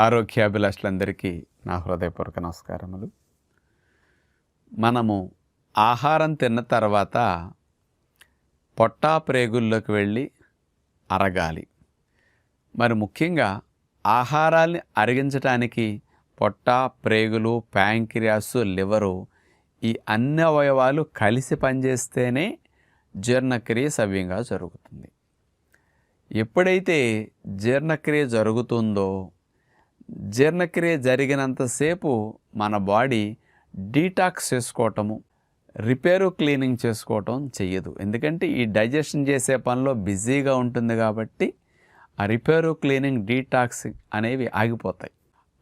ఆరోగ్యాభిలాషులందరికీ నా హృదయపూర్వక నమస్కారములు. మనము ఆహారం తిన్న తర్వాత పొట్టా ప్రేగుల్లోకి వెళ్ళి అరగాలి. మరి ముఖ్యంగా ఆహారాన్ని అరిగించడానికి పొట్ట ప్రేగులు ప్యాంక్రియాస్ లివరు ఈ అన్ని అవయవాలు కలిసి పనిచేస్తేనే జీర్ణక్రియ సవ్యంగా జరుగుతుంది. ఎప్పుడైతే జీర్ణక్రియ జరుగుతుందో జీర్ణక్రియ జరిగినంతసేపు మన బాడీ డీటాక్స్ చేసుకోవటము రిపేరు క్లీనింగ్ చేసుకోవటం చెయ్యదు. ఎందుకంటే ఈ డైజెషన్ చేసే పనిలో బిజీగా ఉంటుంది కాబట్టి ఆ రిపేరు క్లీనింగ్ డీటాక్స్ అనేవి ఆగిపోతాయి.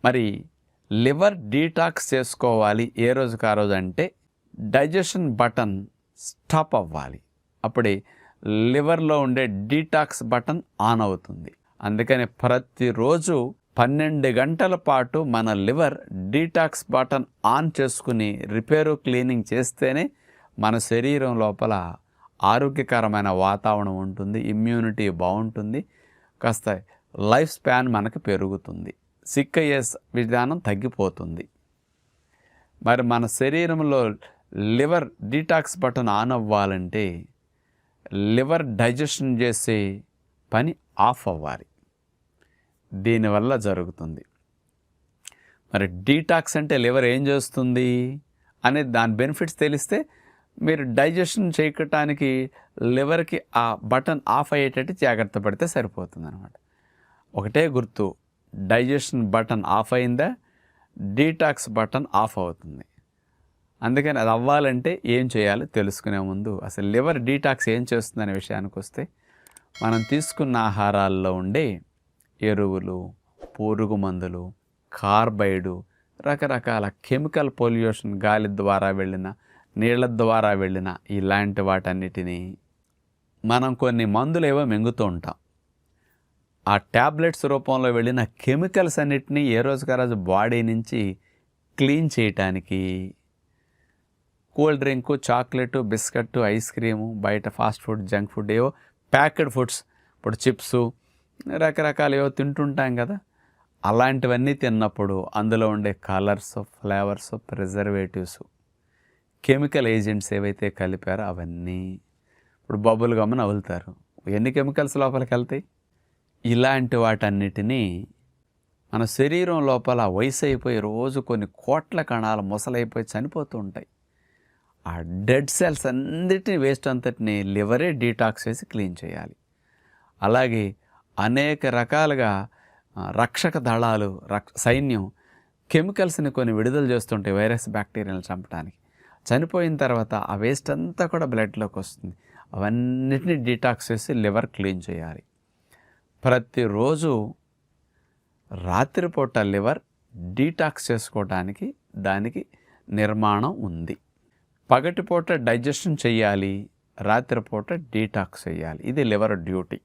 మరి లివర్ డీటాక్స్ చేసుకోవాలి ఏ రోజుకి ఆ రోజు అంటే డైజెషన్ బటన్ స్టాప్ అవ్వాలి. అప్పుడే లివర్లో ఉండే డీటాక్స్ బటన్ ఆన్ అవుతుంది. అందుకని ప్రతిరోజు పన్నెండు గంటల పాటు మన లివర్ డీటాక్స్ బటన్ ఆన్ చేసుకుని రిపేరు క్లీనింగ్ చేస్తేనే మన శరీరం లోపల ఆరోగ్యకరమైన వాతావరణం ఉంటుంది ఇమ్యూనిటీ బాగుంటుంది కాస్త లైఫ్ స్పాన్ మనకు పెరుగుతుంది సిక్ అయ్యే విధానం తగ్గిపోతుంది. మరి మన శరీరంలో లివర్ డీటాక్స్ బటన్ ఆన్ అవ్వాలంటే లివర్ డైజెషన్ చేసే పని ఆఫ్ అవ్వాలి. దీనివల్ల జరుగుతుంది. మరి డీటాక్స్ అంటే లివర్ ఏం చేస్తుంది అనేది దాని బెనిఫిట్స్ తెలిస్తే మీరు డైజెషన్ చేయటానికి లివర్కి ఆ బటన్ ఆఫ్ అయ్యేటట్టు జాగ్రత్త పడితే సరిపోతుంది అనమాట ఒకటే గుర్తు డైజెషన్ బటన్ ఆఫ్ అయిందా డీటాక్స్ బటన్ ఆఫ్ అవుతుంది. అందుకని అది అవ్వాలంటే ఏం చేయాలో తెలుసుకునే ముందు అసలు లివర్ డీటాక్స్ ఏం చేస్తుందనే విషయానికి వస్తే మనం తీసుకున్న ఆహారాల్లో ఉండే ఎరువులు పురుగు మందులు కార్బైడు రకరకాల కెమికల్ పొల్యూషన్ గాలి ద్వారా వెళ్ళిన నీళ్ళ ద్వారా వెళ్ళిన ఇలాంటి వాటన్నిటినీ మనం కొన్ని మందులు ఏవో మింగుతూ ఉంటాం. ఆ ట్యాబ్లెట్స్ రూపంలో వెళ్ళిన కెమికల్స్ అన్నిటినీ ఏ రోజుకి రోజు బాడీ నుంచి క్లీన్ చేయటానికి cool drink chocolate biscuit ice cream బయట ఫాస్ట్ ఫుడ్ జంక్ ఫుడ్ ఏవో ప్యాకెడ్ ఫుడ్స్ ఇప్పుడు చిప్స్ రకరకాలు ఏవో తింటుంటాం కదా. అలాంటివన్నీ తిన్నప్పుడు అందులో ఉండే colours flavours preservatives chemical agents ఏవైతే కలిపారో అవన్నీ ఇప్పుడు బబుల్ గమ్మ నవ్వులుతారు ఎన్ని కెమికల్స్ లోపలికి వెళ్తాయి? ఇలాంటి వాటన్నిటినీ మన శరీరం లోపల వయసు అయిపోయి రోజు కొన్ని కోట్ల కణాలు ముసలైపోయి చనిపోతూ ఉంటాయి. ఆ డెడ్ సెల్స్ అన్నిటిని వేస్ట్ అంతటిని లివరే డీటాక్స్ చేసి క్లీన్ చేయాలి. అలాగే అనేక రకాలుగా రక్షక దళాలు రక్ సైన్యం కెమికల్స్ని కొన్ని విడుదల చేస్తుంటాయి వైరస్ బ్యాక్టీరియాలు చంపడానికి. చనిపోయిన తర్వాత ఆ వేస్ట్ అంతా కూడా బ్లడ్లోకి వస్తుంది. అవన్నిటిని డీటాక్స్ చేసి లివర్ క్లీన్ చేయాలి. ప్రతిరోజు రాత్రిపూట లివర్ డీటాక్స్ చేసుకోవడానికి దానికి నిర్మాణం ఉంది. పగటిపూట డైజెషన్ చేయాలి రాత్రిపూట డీటాక్స్ చేయాలి. ఇది లివర్ డ్యూటీ.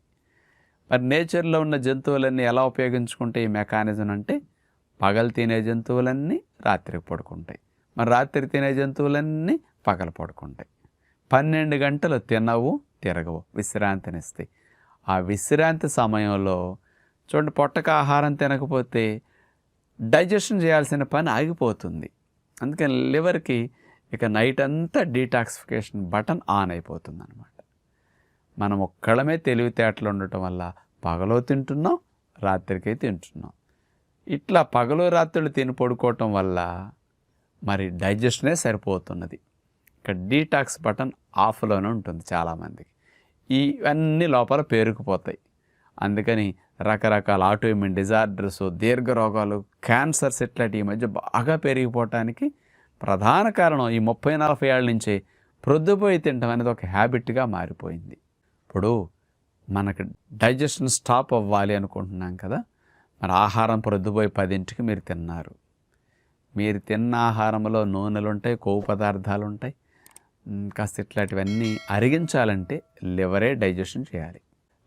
మరి నేచర్లో ఉన్న జంతువులన్నీ ఎలా ఉపయోగించుకుంటే ఈ మెకానిజం అంటే పగలు తినే జంతువులన్నీ రాత్రికి పడుకుంటాయి. మరి రాత్రి తినే జంతువులన్నీ పగలు పడుకుంటాయి. పన్నెండు గంటలు తినవు తిరగవు విశ్రాంతినిస్తాయి. ఆ విశ్రాంతి సమయంలో చూడండి పొట్టక ఆహారం తినకపోతే డైజెషన్ చేయాల్సిన పని ఆగిపోతుంది. అందుకని లివర్కి ఇక నైట్ అంతా డీటాక్సిఫికేషన్ బటన్ ఆన్ అయిపోతుంది అనమాట మనం ఒక్కళ్ళమే తెలివితేటలు ఉండటం వల్ల పగలో తింటున్నాం రాత్రికి తింటున్నాం. ఇట్లా పగలు రాత్రులు తిని పడుకోవటం వల్ల మరి డైజెషనే సరిపోతున్నది. ఇక్కడ డీటాక్స్ బటన్ ఆఫ్లోనే ఉంటుంది చాలామందికి. ఇవన్నీ లోపల పేరుకుపోతాయి. అందుకని రకరకాల ఆటోఇమ్యూన్ డిజార్డర్స్ దీర్ఘ రోగాలు క్యాన్సర్స్ ఇట్లాంటి ఈ మధ్య బాగా పెరిగిపోవటానికి ప్రధాన కారణం ఈ ముప్పై నలభై ఏళ్ళ నుంచి ప్రొద్దుపోయి తినడం అనేది ఒక హ్యాబిట్గా మారిపోయింది. ఇప్పుడు మనకు డైజెషన్ స్టాప్ అవ్వాలి అనుకుంటున్నాం కదా. మరి ఆహారం ప్రొద్దుపోయి పదింటికి మీరు తిన్నారు. మీరు తిన్న ఆహారంలో నూనెలు ఉంటాయి కొవ్వు పదార్థాలు ఉంటాయి కాస్త ఇట్లాంటివన్నీ అరిగించాలంటే లివరే డైజెషన్ చేయాలి.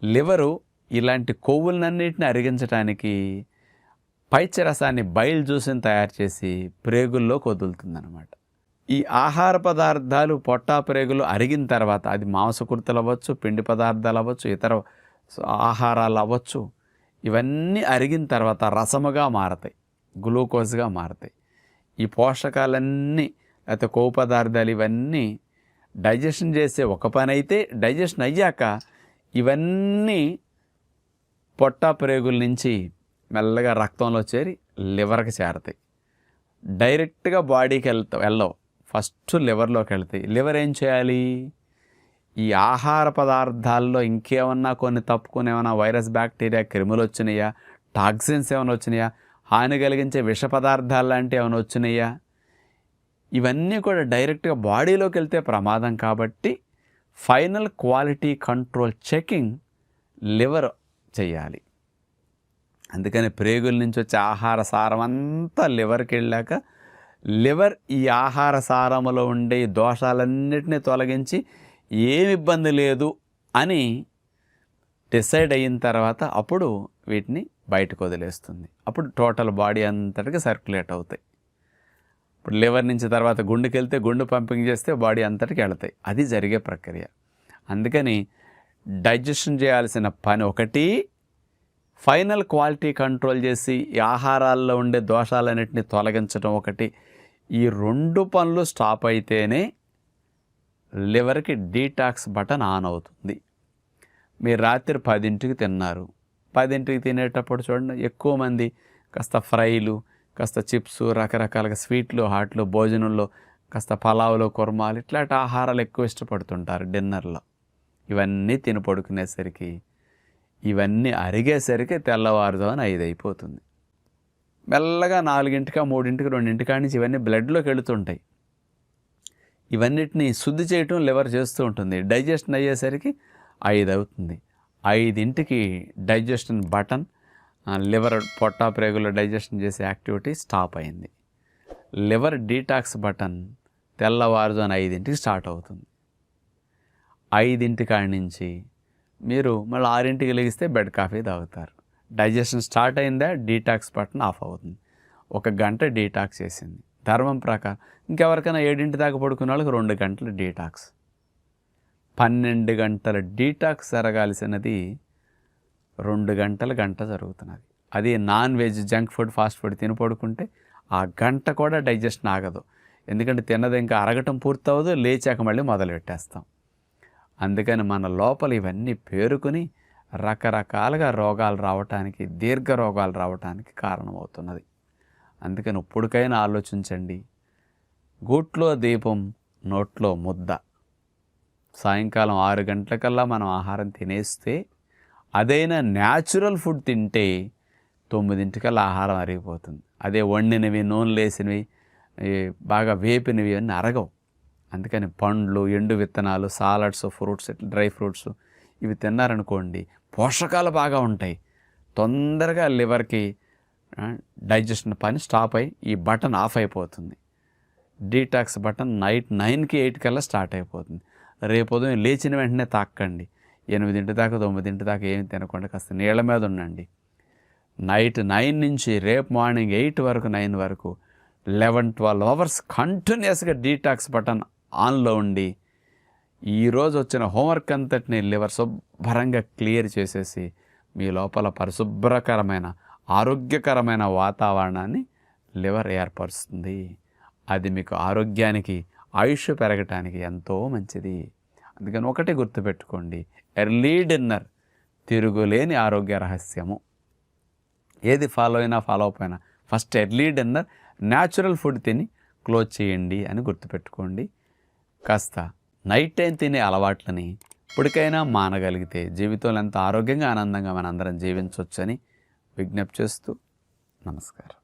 లివరు ఇలాంటి కొవ్వులన్నింటిని అరిగించడానికి పైచరసాన్ని బయలు జ్యూస్ని తయారు చేసి ప్రేగుల్లోకి వదులుతుందన్నమాట. ఈ ఆహార పదార్థాలు పొట్టా ప్రేగులు అరిగిన తర్వాత అది మాంసకృతులు అవ్వచ్చు పిండి పదార్థాలు అవ్వచ్చు ఇతర ఆహారాలు అవ్వచ్చు ఇవన్నీ అరిగిన తర్వాత రసముగా మారతాయి గ్లూకోజ్గా మారతాయి. ఈ పోషకాలన్నీ లేకపోతే కొవ్వు పదార్థాలు ఇవన్నీ డైజెషన్ చేసే ఒక పని అయితే డైజెషన్ అయ్యాక ఇవన్నీ పొట్ట ప్రేగుల నుంచి మెల్లగా రక్తంలో చేరి లివర్కి చేరతాయి. డైరెక్ట్గా బాడీకి వెళ్తావు వెళ్ళవు. ఫస్ట్ లివర్లోకి వెళ్తాయి లివర్ ఏం చేయాలి? ఈ ఆహార పదార్థాల్లో ఇంకేమన్నా కొన్ని తప్పుకొని ఏమైనా వైరస్ బ్యాక్టీరియా క్రిములు వచ్చినాయా? టాక్సిన్స్ ఏమైనా వచ్చినాయా? హాని కలిగించే విష పదార్థాలు లాంటివి ఏమైనా వచ్చినాయా? ఇవన్నీ కూడా డైరెక్ట్గా బాడీలోకి వెళ్తే ప్రమాదం కాబట్టి final quality control checking liver చేయాలి. అందుకని ప్రేగుల నుంచి వచ్చే ఆహార సారం అంతా లివర్కి వెళ్ళాక లివర్ ఈ ఆహార సారములో ఉండే దోషాలన్నిటినీ తొలగించి ఏమి ఇబ్బంది లేదు అని డిసైడ్ అయిన తర్వాత అప్పుడు వీటిని బయటకు వదిలేస్తుంది. అప్పుడు టోటల్ బాడీ అంతటికి సర్క్యులేట్ అవుతాయి. ఇప్పుడు లివర్ నుంచి తర్వాత గుండెకి వెళ్తే గుండె పంపింగ్ చేస్తే బాడీ అంతటికి వెళతాయి. అది జరిగే ప్రక్రియ. అందుకని డైజెషన్ చేయాల్సిన పని ఒకటి ఫైనల్ క్వాలిటీ కంట్రోల్ చేసి ఈ ఆహారాల్లో ఉండే దోషాలన్నింటినీ తొలగించడం ఒకటి. ఈ రెండు పనులు స్టాప్ అయితేనే లివర్కి డీటాక్స్ బటన్ ఆన్ అవుతుంది. మీరు రాత్రి పదింటికి తిన్నారు. పదింటికి తినేటప్పుడు చూడండి ఎక్కువ మంది కాస్త ఫ్రైలు కాస్త చిప్స్ రకరకాలుగా స్వీట్లు హాట్లు భోజనంలో కాస్త పలావులు కుర్మాలు ఇట్లాంటి ఆహారాలు ఎక్కువ ఇష్టపడుతుంటారు డిన్నర్లో. ఇవన్నీ తిని పడుకునేసరికి ఇవన్నీ అరిగేసరికి తెల్లవారుజామున ఐదు అయిపోతుంది మెల్లగా నాలుగింటికా మూడింటికి రెండింటికా నుంచి ఇవన్నీ బ్లడ్లోకి వెళుతుంటాయి. ఇవన్నిటిని శుద్ధి చేయటం లివర్ చేస్తూ ఉంటుంది. డైజెషన్ అయ్యేసరికి ఐదు అవుతుంది ఐదింటికి డైజెషన్ బటన్ లివర్ పొట్టా ప్రేగులో డైజెషన్ చేసే యాక్టివిటీ స్టాప్ అయింది. లివర్ డీటాక్స్ బటన్ తెల్లవారుజామున ఐదింటికి స్టార్ట్ అవుతుంది. ఐదింటి కాడి నుంచి మీరు మళ్ళీ ఆరింటికి లెగిస్తే బెడ్ కాఫీ తాగుతారు. డైజెషన్ స్టార్ట్ అయిందా? డీటాక్స్ బటన్ ఆఫ్ అవుతుంది. ఒక గంట డీటాక్స్ చేసింది. ధర్మం ప్రకారం ఇంకెవరికైనా ఏడింటి దాకా పడుకున్న వాళ్ళకి రెండు గంటలు డీటాక్స్. పన్నెండు గంటల డీటాక్స్ జరగాల్సినది రెండు గంటల గంట జరుగుతున్నది. అది non veg junk food fast food తిని పడుకుంటే ఆ గంట కూడా డైజెషన్ ఆగదు. ఎందుకంటే తిన్నది ఇంకా అరగటం పూర్తవదు లేచాక మళ్ళీ మొదలు పెట్టేస్తాం అందుకని మన లోపల ఇవన్నీ పేరుకుని రకరకాలుగా రోగాలు రావటానికి దీర్ఘ రోగాలు రావటానికి కారణమవుతున్నది. అందుకని ఇప్పటికైనా ఆలోచించండి. గూట్లో దీపం నోట్లో ముద్ద. సాయంకాలం ఆరు గంటలకల్లా మనం ఆహారం తినేస్తే అదైనా న్యాచురల్ ఫుడ్ తింటే తొమ్మిదింటికల్లా ఆహారం అరిగిపోతుంది. అదే వండినవి నూనెలేసినవి బాగా వేపినవి అన్నీ అరగవు. అందుకని పండ్లు ఎండు విత్తనాలు సాలడ్స్ ఫ్రూట్స్ డ్రై ఫ్రూట్స్ ఇవి తిన్నారనుకోండి పోషకాలు బాగా ఉంటాయి. తొందరగా లివర్కి డైజెషన్ పని స్టాప్ అయ్యి ఈ బటన్ ఆఫ్ అయిపోతుంది. డీటాక్స్ బటన్ నైట్ నైన్కి ఎయిట్ కల్లా స్టార్ట్ అయిపోతుంది. రేపు ఉదయం లేచిన వెంటనే తాకండి ఎనిమిదింటి దాకా తొమ్మిదింటి దాకా ఏమి తినకుండా కాస్త నీళ్ళ మీద ఉండండి. నైట్ నైన్ నుంచి రేపు మార్నింగ్ ఎయిట్ వరకు నైన్ వరకు లెవెన్ ట్వెల్వ్ అవర్స్ కంటిన్యూస్గా డీటాక్స్ బటన్ ఆన్లో ఉండి ఈరోజు వచ్చిన హోంవర్క్ అంతటిని లివర్ శుభ్రంగా క్లియర్ చేసేసి మీ లోపల పరిశుభ్రకరమైన ఆరోగ్యకరమైన వాతావరణాన్ని లివర్ ఏర్పరుస్తుంది. అది మీకు ఆరోగ్యానికి ఆయుష్ పెరగటానికి ఎంతో మంచిది. అందుకని ఒకటి గుర్తుపెట్టుకోండి ఎర్లీ డిన్నర్ తిరుగులేని ఆరోగ్య రహస్యము. ఏది ఫాలో అయినా ఫాలో అయినా first early dinner natural food తిని క్లోజ్ చేయండి అని గుర్తుపెట్టుకోండి. కాస్త నైట్ టైం తినే అలవాట్లని ఇప్పటికైనా మానగలిగితే జీవితంలో ఎంత ఆరోగ్యంగా ఆనందంగా మనందరం జీవించవచ్చని విజ్ఞప్తి చేస్తూ నమస్కారం.